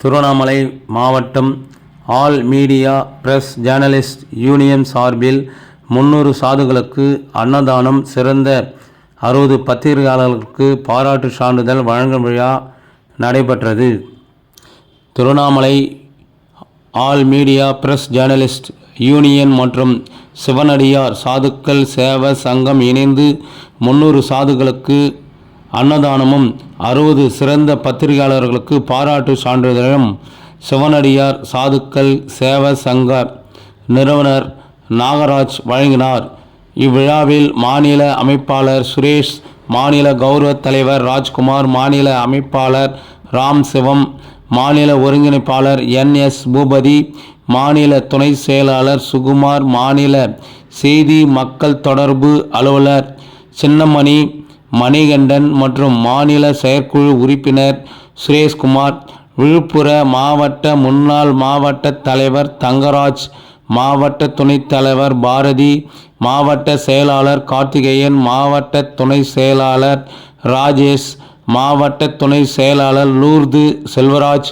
திருவண்ணாமலை மாவட்டம் all media press journalist union சார்பில் முன்னூறு சாதுகளுக்கு அன்னதானம் சிறந்த அறுபது பத்திரிகையாளர்களுக்கு பாராட்டு சான்றிதழ் வழங்கும் விழா நடைபெற்றது. Tiruvannamalai all media press journalist union மற்றும் சிவனடியார் சாதுக்கள் சேவை சங்கம் இணைந்து முன்னூறு சாதுகளுக்கு அன்னதானமும் அறுபது சிறந்த பத்திரிகையாளர்களுக்கு பாராட்டு சான்றிதழும் சிவனடியார் சாதுக்கள் சேவ சங்க நிறுவனர் நாகராஜ் வழங்கினார். இவ்விழாவில் மாநில அமைப்பாளர் சுரேஷ் மாநில கௌரவ தலைவர் ராஜ்குமார் மாநில அமைப்பாளர் ராம் சிவம் மாநில ஒருங்கிணைப்பாளர் என் எஸ் பூபதி மாநில துணை செயலாளர் சுகுமார் மாநில செய்தி மக்கள் தொடர்பு அலுவலர் சின்னமணி மணிகண்டன் மற்றும் மாநில செயற்குழு உறுப்பினர் சுரேஷ்குமார் விழுப்புர மாவட்ட முன்னாள் மாவட்ட தலைவர் தங்கராஜ் மாவட்ட துணைத் தலைவர் பாரதி மாவட்ட செயலாளர் கார்த்திகேயன் மாவட்ட துணை செயலாளர் ராஜேஷ் மாவட்ட துணை செயலாளர் லூர்து செல்வராஜ்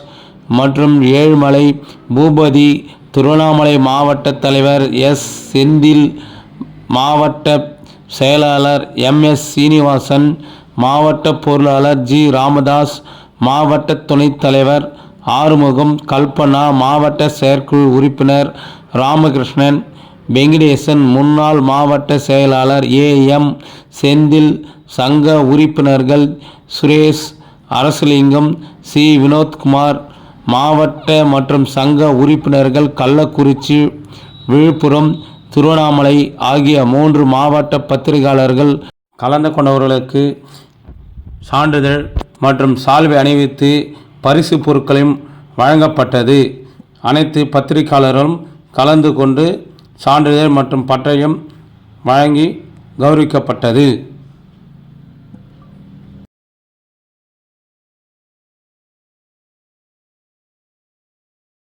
மற்றும் ஏழுமலை பூபதி திருவண்ணாமலை மாவட்ட தலைவர் எஸ் செந்தில் மாவட்ட செயலாளர் எம். எஸ். சீனிவாசன் மாவட்ட பொருளாளர் ஜி. ராமதாஸ் மாவட்ட துணைத் தலைவர் ஆறுமுகம் கல்பனா மாவட்ட செயற்குழு உறுப்பினர் ராமகிருஷ்ணன் வெங்கடேசன் முன்னாள் மாவட்ட செயலாளர் ஏ. எம். செந்தில் சங்க உறுப்பினர்கள் சுரேஷ் அரசலிங்கம் சி. வினோத்குமார் மாவட்ட மற்றும் சங்க உறுப்பினர்கள் கள்ளக்குறிச்சி விழுப்புரம் திருவண்ணாமலை ஆகிய மூன்று மாவட்ட பத்திரிகையாளர்கள் கலந்து கொண்டவர்களுக்கு சான்றிதழ் மற்றும் சால்வை அணிவித்து பரிசு பொருட்களையும் வழங்கப்பட்டது. அனைத்து பத்திரிகையாளர்களும் கலந்து கொண்டு சான்றிதழ் மற்றும் பட்டயம் வழங்கி கௌரவிக்கப்பட்டது.